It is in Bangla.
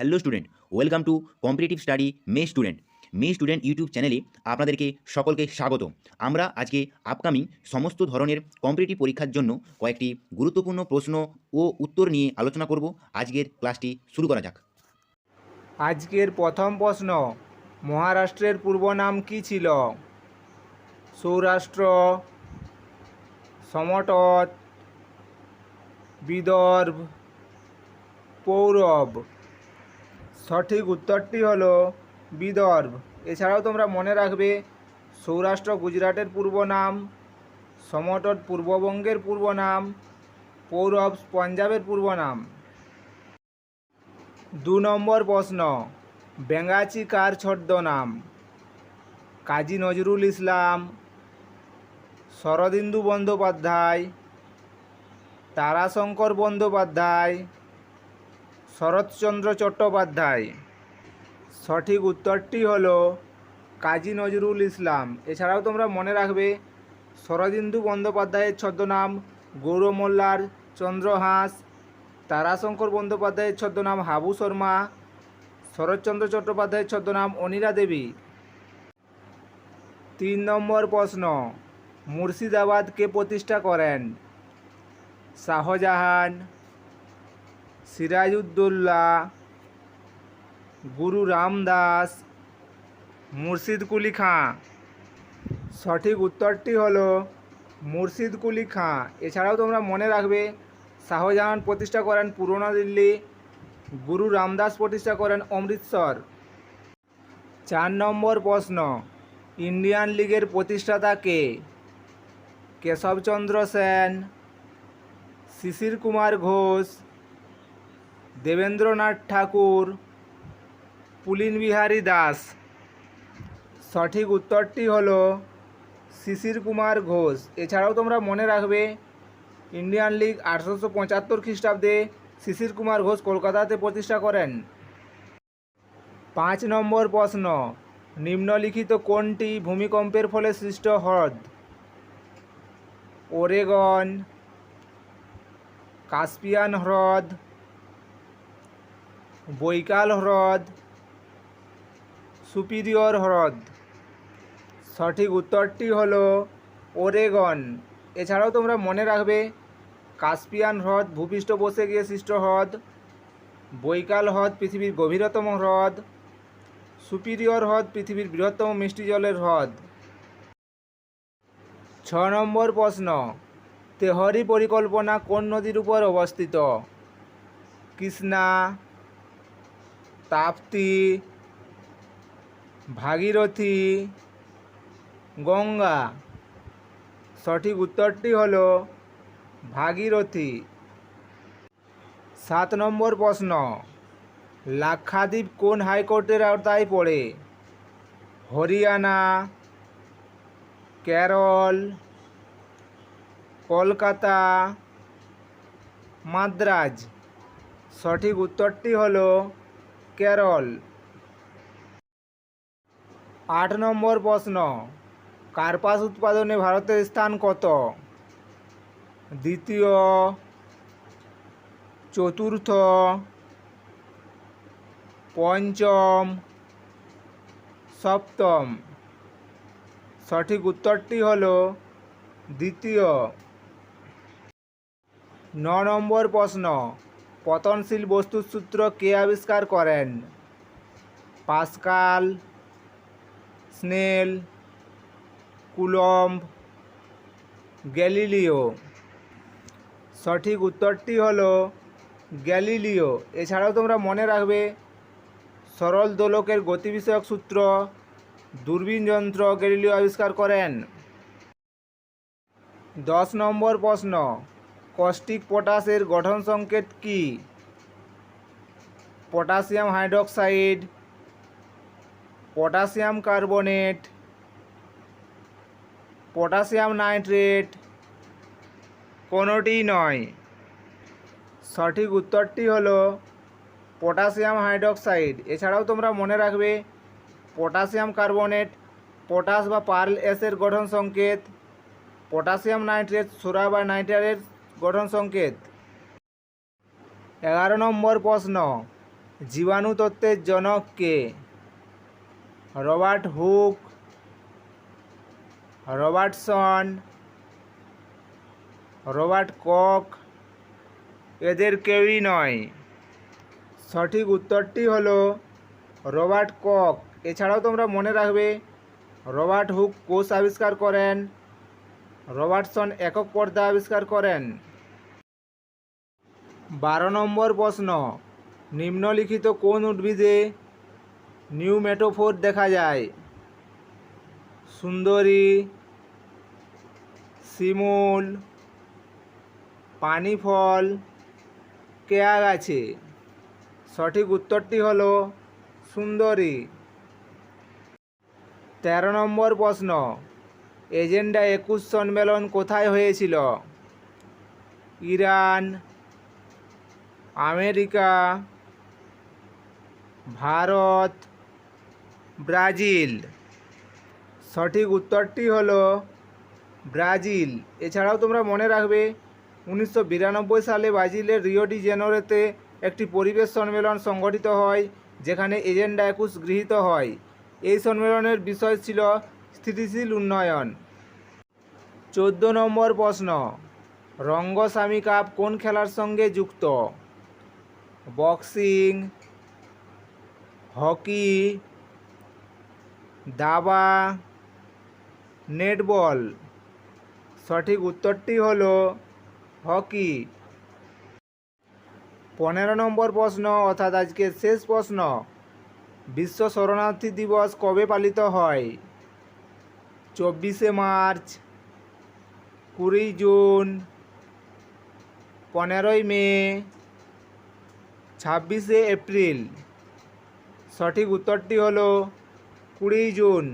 Hello student welcome to competitive study May student মে স্টুডেন্ট ইউটিউব চ্যানেলে আপনাদেরকে সকলকে স্বাগত। আমরা আজকে আপকামিং সমস্ত ধরনের কম্পিটিটিভ পরীক্ষার জন্য কয়েকটি গুরুত্বপূর্ণ প্রশ্ন ও উত্তর নিয়ে আলোচনা করব। আজকের ক্লাসটি শুরু করা যাক। আজকের প্রথম প্রশ্ন, মহারাষ্ট্রের পূর্ব নাম কি ছিল? সৌরাষ্ট্র, সমটত, বিদর্ভ, পৌরব। সঠিক উত্তরটি হলো বিদর্ভ। এছাড়াও তোমরা মনে রাখবে, সৌরাষ্ট্র গুজরাটের পূর্ব নাম সমটট পূর্ববঙ্গের পূর্ব নাম পৌরব পঞ্জাবের পূর্ব নাম। দু নম্বর প্রশ্ন বেঙ্গাচি কার ছদ্মনাম কাজী নজরুল ইসলাম, শরদিন্দু বন্দ্যোপাধ্যায়, তারাশঙ্কর বন্দ্যোপাধ্যায় শরৎচন্দ্র চট্টোপাধ্যায়। সঠিক উত্তরটি হল কাজী নজরুল ইসলাম। এছাড়াও তোমরা মনে রাখবে, শরদিন্দু বন্দ্যোপাধ্যায়ের ছদ্মনাম গৌর মোল্লার চন্দ্রহাস, তারাশঙ্কর বন্দ্যোপাধ্যায়ের ছদ্মনাম হাবু শর্মা, শরৎচন্দ্র চট্টোপাধ্যায়ের ছদ্মনাম অনিরা দেবী। তিন নম্বর প্রশ্ন, মুর্শিদাবাদ কে প্রতিষ্ঠা করেন? শাহজাহান সিরাজউদ্দৌল্লা গুরু রামদাস মুর্শিদ কুলি খাঁ। সঠিক উত্তরটি হলো মুর্শিদ কুলি খাঁ। এছাড়াও তোমরা মনে রাখবে, শাহজাহান প্রতিষ্ঠা করেন পুরনো দিল্লি, গুরু রামদাস প্রতিষ্ঠা করেন অমৃতসর। চার নম্বর প্রশ্ন, ইন্ডিয়ান লিগের প্রতিষ্ঠাতা কে? কেশবচন্দ্র সেন, শিশির কুমার ঘোষ দেবেন্দ্রনাথ ঠাকুর পুলিন বিহারী দাস। সঠিক উত্তরটি হলো শিশির কুমার ঘোষ। এছাড়াও তোমরা মনে রাখবে, ইন্ডিয়ান লিগ আঠারোশো পঁচাত্তর খ্রিস্টাব্দে শিশির কুমার ঘোষ কলকাতাতে প্রতিষ্ঠা করেন। পাঁচ নম্বর প্রশ্ন, নিম্নলিখিত কোনটি ভূমিকম্পের ফলে সৃষ্ট হ্রদ? ওরেগন, কাস্পিয়ান হ্রদ বৈকাল হ্রদ, সুপিরিয়র হ্রদ। সঠিক উত্তরটি হলো ওরেগন। এছাড়াও তোমরা মনে রাখবে, কাস্পিয়ান হ্রদ, ভূপৃষ্ঠ বসে গিয়ে সৃষ্ট হ্রদ, বৈকাল হ্রদ, পৃথিবীর গভীরতম হ্রদ, সুপিরিয়র হ্রদ, পৃথিবীর বৃহত্তম মিষ্টি জলের হ্রদ। ছ নম্বর প্রশ্ন, তেহরি পরিকল্পনা কোন নদীর উপর অবস্থিত? কৃষ্ণা তাপ্তি, ভাগীরথী, গঙ্গা। সঠিক উত্তরটি হল ভাগীরথী। সাত নম্বর প্রশ্ন, লাক্ষাদ্বীপ কোন হাইকোর্টের আওতায় পড়ে? হরিয়ানা, কেরল, কলকাতা, মাদ্রাজ। সঠিক উত্তরটি হলো কেরল। আট নম্বর প্রশ্ন, কার্পাস উৎপাদনে ভারতের স্থান কত? দ্বিতীয়, চতুর্থ, পঞ্চম, সপ্তম। সঠিক উত্তরটি হল দ্বিতীয়। ন নম্বর প্রশ্ন পতনশীল বস্তুর সূত্র কে আবিষ্কার করেন? Pascal, Snell, Coulomb, Galileo. সঠিক উত্তরটি হলো গ্যালিলিও। এছাড়াও তোমরা মনে রাখবে, সরল দোলকের গতি বিষয়ক সূত্র, দূরবীন যন্ত্র গ্যালিলিও আবিষ্কার করেন। দশ নম্বর প্রশ্ন। কস্টিক পটাশের গঠন সংকেত কি? Potassium hydroxide, potassium carbonate, potassium nitrate, কোনোটিই নয়। সঠিক উত্তরটি হলো পটাশিয়াম হাইড্রক্সাইড। এছাড়াও তোমরা মনে রাখবে, পটাশিয়াম কার্বনেট, পটাশ বা পার্ল এসের গঠন সংকেত, পটাশিয়াম নাইট্রেট, সোরা বা নাইট্রেটের গঠন সংকেত। এগারো নম্বর প্রশ্ন, জীবাণু তত্ত্বের জনক কে? Robert Hooke, Robertson, Robert Koch, এদের কেউই নয়। সঠিক উত্তরটি হলো রবার্ট কক। এছাড়াও তোমরা মনে রাখবে, রবার্ট হুক কোষ আবিষ্কার করেন, রবার্টসন একক পর্দা আবিষ্কার করেন। বারো নম্বর প্রশ্ন, নিম্নলিখিত কোন উদ্ভিদে নিউমেটোফোর দেখা যায়? সুন্দরী, শিমুল পানি ফল কেয়া গাছে। সঠিক উত্তরটি হলো সুন্দরী। তেরো নম্বর প্রশ্ন, এজেন্ডা একুশ সম্মেলন কোথায় হয়েছিল? Iran America, Bharat, Brazil. সঠিক উত্তরটি হলো ব্রাজিল। এছাড়াও তোমরা মনে রাখবে, উনিশশো বিরানব্বই সালে ব্রাজিলের রিও ডি জেনোরেতে একটি পরিবেশ সম্মেলন সংগঠিত হয়, যেখানে এজেন্ডা একুশ গৃহীত হয়। এই সম্মেলনের বিষয় ছিল স্থিতিশীল উন্নয়ন। চোদ্দ নম্বর প্রশ্ন রঙ্গস্বামী কাপ কোন খেলার সঙ্গে যুক্ত? বক্সিং, হকি, দাবা, নেটবল। সঠিক উত্তরটি হলো হকি। পনেরো নম্বর প্রশ্ন, অর্থাৎ আজকের শেষ প্রশ্ন। বিশ্ব শরণার্থী দিবস কবে পালিত হয়? চব্বিশে মার্চ, কুড়ি জুন, পনেরোই মে ছাব্বিশে এপ্রিল। সঠিক উত্তরটি হলো কুড়ি জুন।